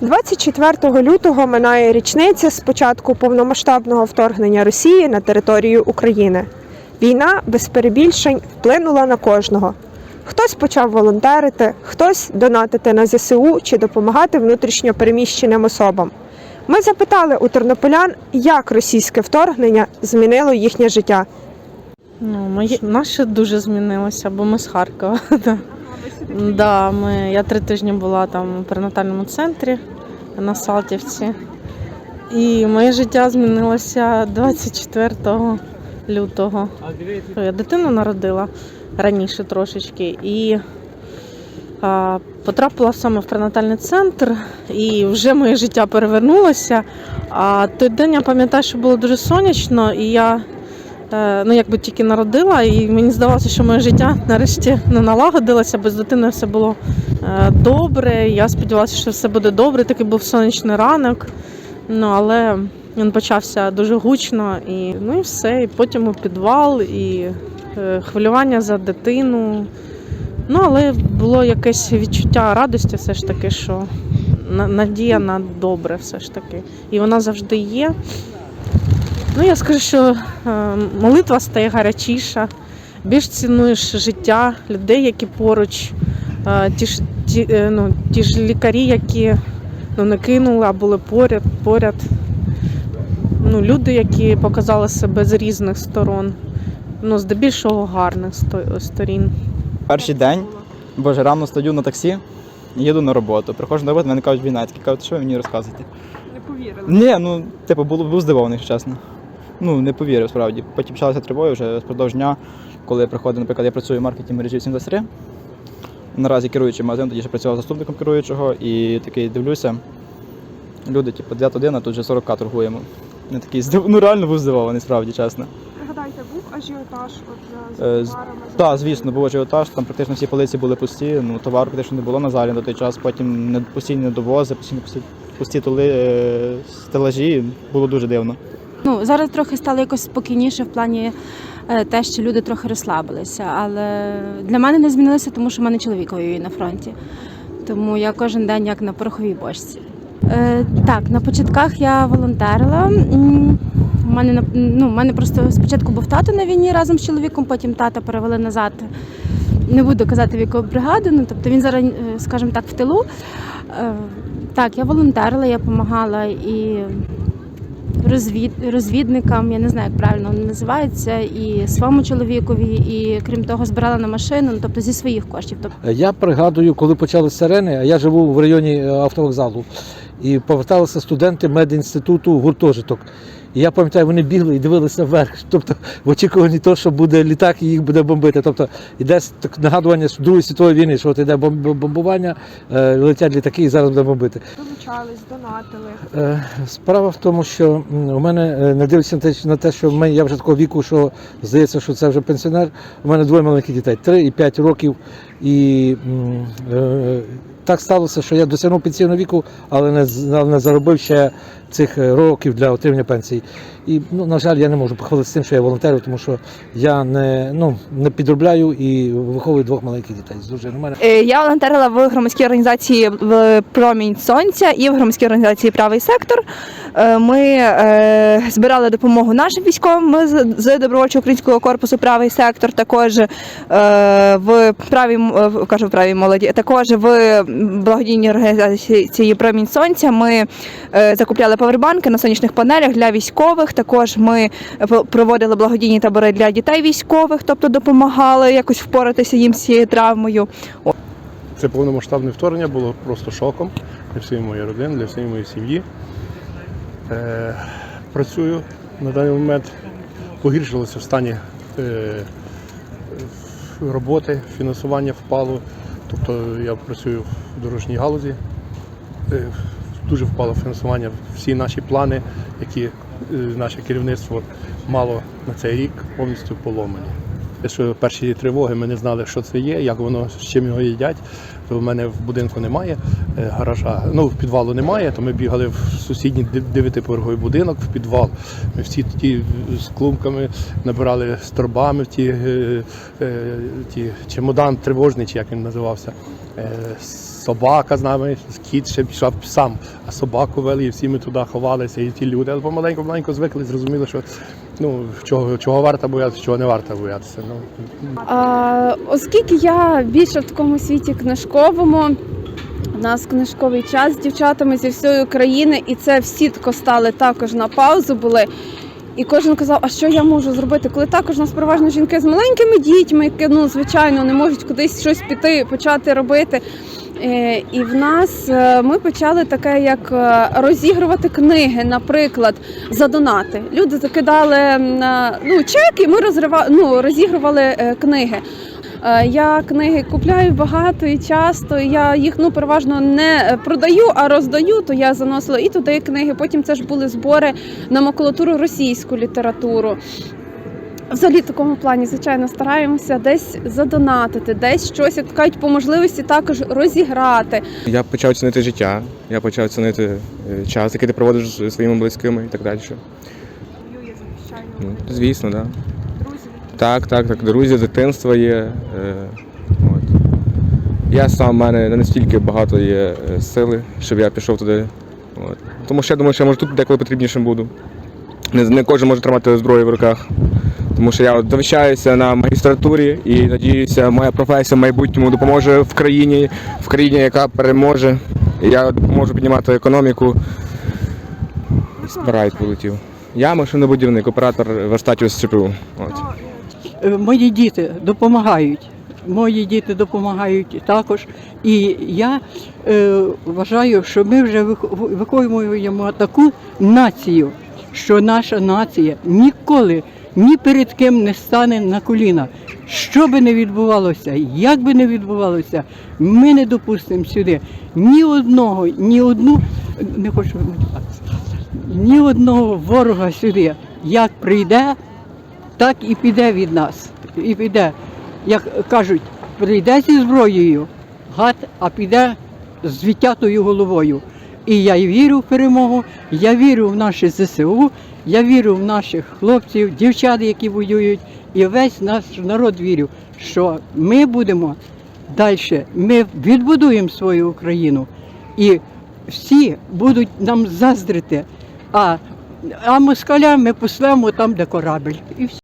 24 лютого минає річниця з початку повномасштабного вторгнення Росії на територію України. Війна без перебільшень вплинула на кожного. Хтось почав волонтерити, хтось донатити на ЗСУ чи допомагати внутрішньо переміщеним особам. Ми запитали у тернополян, як російське вторгнення змінило їхнє життя. Ну, моє, наше дуже змінилося, бо ми з Харкова. Да, ми, я три тижні була там у перинатальному центрі на Салтівці. І моє життя змінилося 24 лютого. Я дитину народила раніше трошечки і а, потрапила саме в перинатальний центр, і вже моє життя перевернулося. А той день я пам'ятаю, що було дуже сонячно, і я ну, якби тільки народила, і мені здавалося, що моє життя нарешті не налагодилося, бо з дитиною все було е, добре. Я сподівалася, що все буде добре. Такий був сонячний ранок. Ну, але він почався дуже гучно, і ну і все. І потім у підвал, і е, хвилювання за дитину. Ну, але було якесь відчуття радості, все ж таки, що надія на добре, все ж таки. І вона завжди є. Ну, я скажу, що е, молитва стає гарячіша, більш цінуєш життя людей, які поруч, е, ті ж, ті, е, ну, ті ж лікарі, які ну, не кинули, а були поряд, поряд. Ну, люди, які показали себе з різних сторон, ну, здебільшого гарних сторін. Перший день, боже, рано стою на таксі, їду на роботу. Приходжу на роботу, мене кажуть війна. Я кажуть, що ви мені розказуєте? Не повірили. Ні, ну, типу, було, був здивований, чесно. Ну, не повірив справді. Потім почалася тривога вже впродовж дня, коли я приходив, наприклад, я працюю в маркеті мережі 73. Наразі керуючий магазин, тоді ще працював заступником керуючого і такий дивлюся. Люди, типу, 9 година, тут вже 40 торгуємо. Я такий здив... ну реально був здивований, справді, чесно. Пригадайте, був ажіотаж от Е, з- Так, звісно, був ажіотаж, там практично всі полиці були пусті, ну товару практично не було на залі на той час, потім не- постійні недовози, постійно пусті, пусті тули, е, стелажі, було дуже дивно. Ну зараз трохи стало якось спокійніше в плані е, те, що люди трохи розслабилися. Але для мене не змінилося, тому що в мене чоловік воює на фронті. Тому я кожен день як на пороховій бочці. Е, так, на початках я волонтерила. У мене ну, мене просто спочатку був тато на війні разом з чоловіком, потім тата перевели назад. Не буду казати в яку бригаду, ну тобто він зараз, е, скажімо так, в тилу. Е, так, я волонтерила, я допомагала і розвід, розвідникам, я не знаю, як правильно вони називаються, і своєму чоловікові, і крім того, збирала на машину, ну, тобто зі своїх коштів. Тобто Я пригадую, коли почали сирени, а я живу в районі е, автовокзалу, і поверталися студенти медінституту гуртожиток. І я пам'ятаю, вони бігли і дивилися вверх, тобто в очікуванні того, що буде літак і їх буде бомбити. Тобто іде так нагадування з Другої світової війни, що от бом- бомбування, е, летять літаки і зараз буде бомбити. Долучались, донатили. Е, Справа в тому, що у мене е, не дивлячись на те, на те, що мене я вже такого віку, що здається, що це вже пенсіонер. У мене двоє маленьких дітей 3 і 5 років. І е, так сталося, що я досягнув пенсійного віку, але не, але не заробив ще цих е, років для отримання пенсії. І ну, на жаль, я не можу похвалитися тим, що я волонтерю, тому що я не, ну, не підробляю і виховую двох маленьких дітей. У Е, Я волонтерила в громадській організації Промінь Сонця і в громадській організації Правий сектор. Е, Ми збирали допомогу нашим військовим з- добровольчого українського корпусу Правий сектор, також в правій кажу в правій молоді, також в благодійній організації Промінь Сонця. Ми закупляли павербанки на сонячних панелях для військових. Також ми проводили благодійні табори для дітей військових, тобто допомагали якось впоратися їм з цією травмою. Це повномасштабне вторгнення було просто шоком для всієї моєї родини, для всієї моєї сім'ї. Е, працюю на даний момент, погіршилося в стані е, роботи, фінансування впало. Тобто я працюю в дорожній галузі. Дуже впало фінансування. Всі наші плани, які е, наше керівництво мало на цей рік, повністю поломані. Що перші тривоги ми не знали, що це є, як воно з чим його їдять. То в мене в будинку немає е, гаража. Ну, в підвалу немає, то ми бігали в сусідній дев- дев'ятиповерховий будинок в підвал. Ми всі ті з клумками набирали з торбами ті, е, ті чемодан тривожний, чи як він називався. Собака з нами, кіт ще пішов сам, а собаку вели, і всі ми туди ховалися, і ті люди. Але помаленьку-маленьку звикли, зрозуміли, що ну, чого, чого варто боятися, чого не варто боятися. Ну, А, оскільки я більше в такому світі книжковому, у нас книжковий час з дівчатами зі всієї України, і це всі тако стали також на паузу були. І кожен казав, а що я можу зробити, коли також у нас переважно жінки з маленькими дітьми, які ну звичайно не можуть кудись щось піти, почати робити. Е, І в нас е, ми почали таке, як е, розігрувати книги, наприклад, за донати. Люди закидали ну, чек, і ми розрива, ну, розігрували книги. Я книги купляю багато і часто. Я їх ну переважно не продаю, а роздаю. То я заносила і туди книги. Потім це ж були збори на макулатуру російську літературу. Взагалі, в такому плані, звичайно, стараємося десь задонатити, десь щось, як кажуть, по можливості також розіграти. Я почав цінити життя, я почав цінити е, час, який ти проводиш зі своїми близькими і так далі. Ну, звісно, так. Да. Так, так, так. Друзі, дитинство є. Е, от. Я сам в мене не настільки багато є е, сили, щоб я пішов туди. От. Тому що я думаю, що я може тут деколи потрібнішим буду. Не, не кожен може тримати зброю в руках. Тому що я от на магістратурі і надіюся, моя професія в майбутньому допоможе в країні, в країні, яка переможе. І я допоможу піднімати економіку. Спирайт полетів. Я машинобудівник, оператор верстатів з ЧПУ. От. Е, Мої діти допомагають. Мої діти допомагають також. І я е, вважаю, що ми вже виховуємо таку націю, що наша нація ніколи ні перед ким не стане на коліна. Що би не відбувалося, як би не відбувалося, ми не допустимо сюди ні одного, ні одну, не хочу матюкатися, ні одного ворога сюди. Як прийде, так і піде від нас. І піде, як кажуть, прийде зі зброєю, гад, а піде з відтятою головою. І я вірю в перемогу, я вірю в наше ЗСУ, я вірю в наших хлопців, дівчат, які воюють, і весь наш народ вірю, що ми будемо далі, ми відбудуємо свою Україну, і всі будуть нам заздрити. А, а москаля ми послемо там, де корабль. І все.